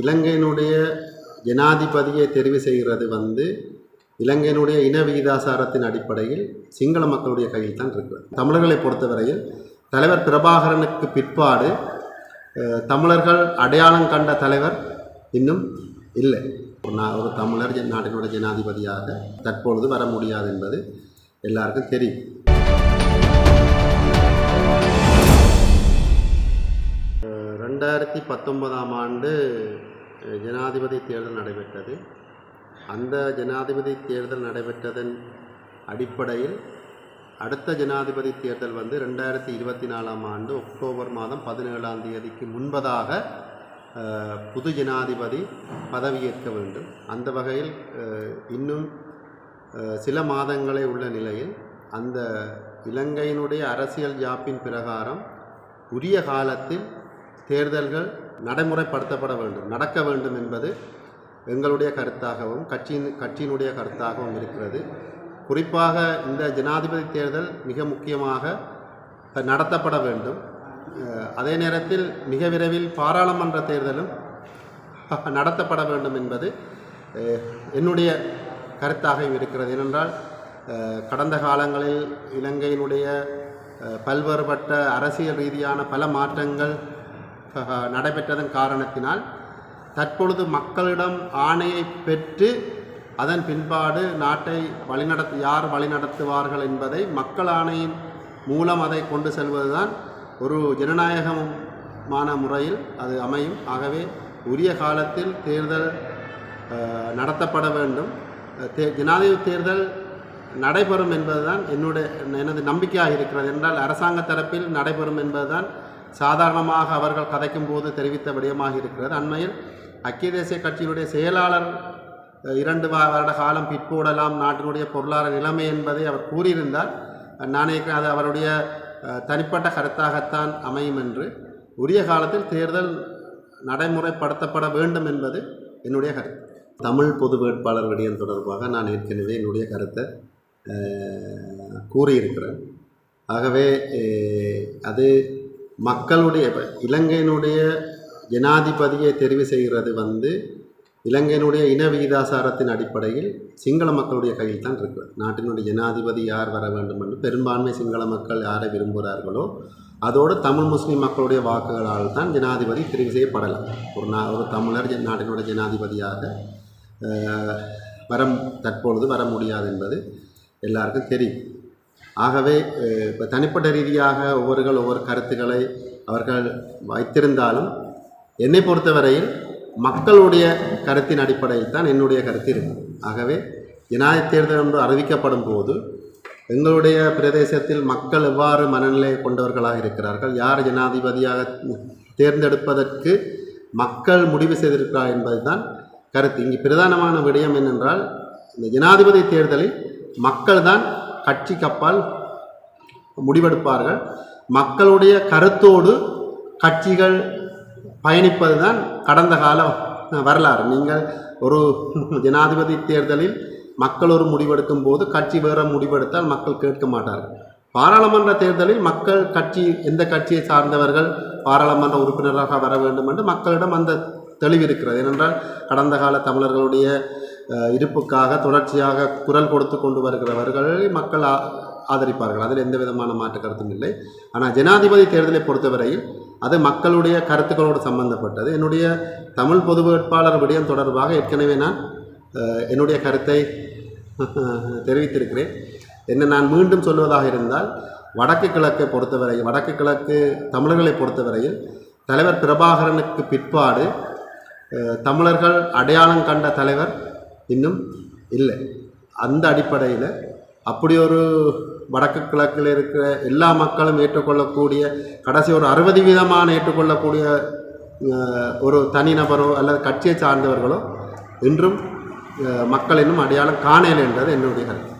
இலங்கையினுடைய ஜனாதிபதியை தெரிவு செய்கிறது வந்து இலங்கையினுடைய இன விகிதாசாரத்தின் அடிப்படையில் சிங்கள மக்களுடைய கையில் தான் இருக்கிறது. தமிழர்களை பொறுத்தவரையில் தலைவர் பிரபாகரனுக்கு பிற்பாடு தமிழர்கள் அடையாளம் கண்ட தலைவர் இன்னும் இல்லை. ஒரு ஒரு தமிழர் நாட்டினுடைய ஜனாதிபதியாக தற்பொழுது வர முடியாது என்பது எல்லாருக்கும் தெரியும். ரெண்டாயிரத்தி பத்தொன்பதாம் ஆண்டு ஜனாதிபதி தேர்தல் நடைபெற்றது. அந்த ஜனாதிபதி தேர்தல் நடைபெற்றதன் அடிப்படையில் அடுத்த ஜனாதிபதி தேர்தல் வந்து ரெண்டாயிரத்தி இருபத்தி நாலாம் ஆண்டு அக்டோபர் மாதம் பதினேழாம் தேதிக்கு முன்பதாக புது ஜனாதிபதி பதவியேற்க வேண்டும். அந்த வகையில் இன்னும் சில மாதங்களே உள்ள நிலையில் அந்த இலங்கையினுடைய அரசியல் ஜாப்பின் பிரகாரம் உரிய காலத்தில் தேர்தல்கள் நடைமுறைப்படுத்தப்பட வேண்டும் நடக்க வேண்டும் என்பது எங்களுடைய கருத்தாகவும் கட்சியின் கட்சியினுடைய கருத்தாகவும் இருக்கிறது. குறிப்பாக இந்த ஜனாதிபதி தேர்தல் மிக முக்கியமாக நடத்தப்பட வேண்டும். அதே நேரத்தில் மிக விரைவில் பாராளுமன்ற தேர்தலும் நடத்தப்பட வேண்டும் என்பது என்னுடைய கருத்தாகவும் இருக்கிறது. ஏனென்றால் கடந்த காலங்களில் இலங்கையினுடைய பல்வேறுபட்ட அரசியல் ரீதியான பல மாற்றங்கள் நடைபெற்றதன் காரணத்தினால் தற்பொழுது மக்களிடம் ஆணையை பெற்று அதன் பின்பாடு நாட்டை வழிநடத்து யார் வழிநடத்துவார்கள் என்பதை மக்கள் ஆணையின் மூலம் அதை கொண்டு செல்வதுதான் ஒரு ஜனநாயகமான முறையில் அது அமையும். ஆகவே உரிய காலத்தில் தேர்தல் நடத்தப்பட வேண்டும். தே ஜனாதிபதி தேர்தல் நடைபெறும் என்பதுதான் என்னுடைய எனது நம்பிக்கையாக இருக்கிறது. என்றால் அரசாங்க தரப்பில் நடைபெறும் என்பதுதான் சாதாரணமாக அவர்கள் கதைக்கும் போது தெரிவித்த விடயமாக இருக்கிறது. அண்மையில் ஐக்கிய தேசிய கட்சியினுடைய செயலாளர் இரண்டு வா- வருட காலம் பிற்போடலாம் நாட்டினுடைய பொருளாதார நிலைமை என்பதை அவர் கூறியிருந்தால் நான் அது அவருடைய தனிப்பட்ட கருத்தாகத்தான் அமையும் என்று. உரிய காலத்தில் தேர்தல் நடைமுறைப்படுத்தப்பட வேண்டும் என்பது என்னுடைய கருத்து. தமிழ் பொது வேட்பாளர் விடயம் தொடர்பாக நான் ஏற்கனவே என்னுடைய கருத்தை கூறியிருக்கிறேன். ஆகவே அது மக்களுடைய இலங்கையினுடைய ஜனாதிபதியை தெரிவு செய்கிறது வந்து இலங்கையினுடைய இன விகிதாசாரத்தின் அடிப்படையில் சிங்கள மக்களுடைய கையில் தான் இருக்கிறது. நாட்டினுடைய ஜனாதிபதி யார் வர வேண்டும் என்று பெரும்பான்மை சிங்கள மக்கள் யாரை விரும்புகிறார்களோ அதோடு தமிழ் முஸ்லீம் மக்களுடைய வாக்குகளால் தான் ஜனாதிபதி தெரிவு செய்யப்படலாம் ஒரு நா ஒரு தமிழர் நாட்டினுடைய ஜனாதிபதியாக வர தற்பொழுது வர முடியாது என்பது எல்லாருக்கும் தெரியும். ஆகவே இப்போ தனிப்பட்ட ரீதியாக ஒவ்வொருகள் ஒவ்வொரு கருத்துக்களை அவர்கள் வைத்திருந்தாலும் என்னை பொறுத்தவரையில் மக்களுடைய கருத்தின் அடிப்படையில் தான் என்னுடைய கருத்து இருக்கும் ஆகவே ஜனாதிபதி தேர்தல் என்று அறிவிக்கப்படும் போது எங்களுடைய பிரதேசத்தில் மக்கள் எவ்வாறு மனநிலை கொண்டவர்களாக இருக்கிறார்கள் யார் ஜனாதிபதியாக தேர்ந்தெடுப்பதற்கு மக்கள் முடிவு செய்திருக்கிறார் என்பதுதான் கருத்து. இங்கு பிரதானமான விடயம் என்னென்றால் இந்த ஜனாதிபதி தேர்தலில் மக்கள் தான் கட்சி கப்பால் முடிவெடுப்பார்கள். மக்களுடைய கருத்தோடு கட்சிகள் பயணிப்பது தான் கடந்த கால வரலாறு. நீங்கள் ஒரு ஜனாதிபதி தேர்தலில் மக்கள் ஒரு முடிவெடுக்கும் போது கட்சி வேற முடிவெடுத்தால் மக்கள் கேட்க மாட்டார்கள். பாராளுமன்ற தேர்தலில் மக்கள் கட்சி எந்த கட்சியை சார்ந்தவர்கள் பாராளுமன்ற உறுப்பினராக வர வேண்டும் என்று மக்களிடம் அந்த தெளிவு இருக்கிறது. ஏனென்றால் கடந்த கால தமிழர்களுடைய இருப்புக்காக தொடர்ச்சியாக குரல் கொடுத்து கொண்டு வருகிறவர்களை மக்கள் ஆ- ஆதரிப்பார்கள். அதில் எந்த விதமான மாற்று கருத்தும் இல்லை. ஆனால் ஜனாதிபதி தேர்தலை பொறுத்தவரையில் அது மக்களுடைய கருத்துக்களோடு சம்பந்தப்பட்டது. என்னுடைய தமிழ் பொது வேட்பாளர் விடயம் தொடர்பாக ஏற்கனவே நான் என்னுடைய கருத்தை தெரிவித்திருக்கிறேன். என்ன நான் மீண்டும் சொல்வதாக இருந்தால் வடக்கு கிழக்கை பொறுத்தவரை வடக்கு கிழக்கு தமிழர்களை பொறுத்தவரையில் தலைவர் பிரபாகரனுக்கு பிற்பாடு தமிழர்கள் அடையாளம் கண்ட தலைவர் இன்னும் இல்லை. அந்த அடிப்படையில் அப்படி ஒரு வடக்கு கிழக்கில் இருக்கிற எல்லா மக்களும் ஏற்றுக்கொள்ளக்கூடிய கடைசி ஒரு அறுபது வீதமான ஏற்றுக்கொள்ளக்கூடிய ஒரு தனிநபரோ அல்லது கட்சியை சார்ந்தவர்களோ இன்றும் மக்கள் இன்னும் அடையாளம் காணலை என்றது என்னுடைய கருத்து.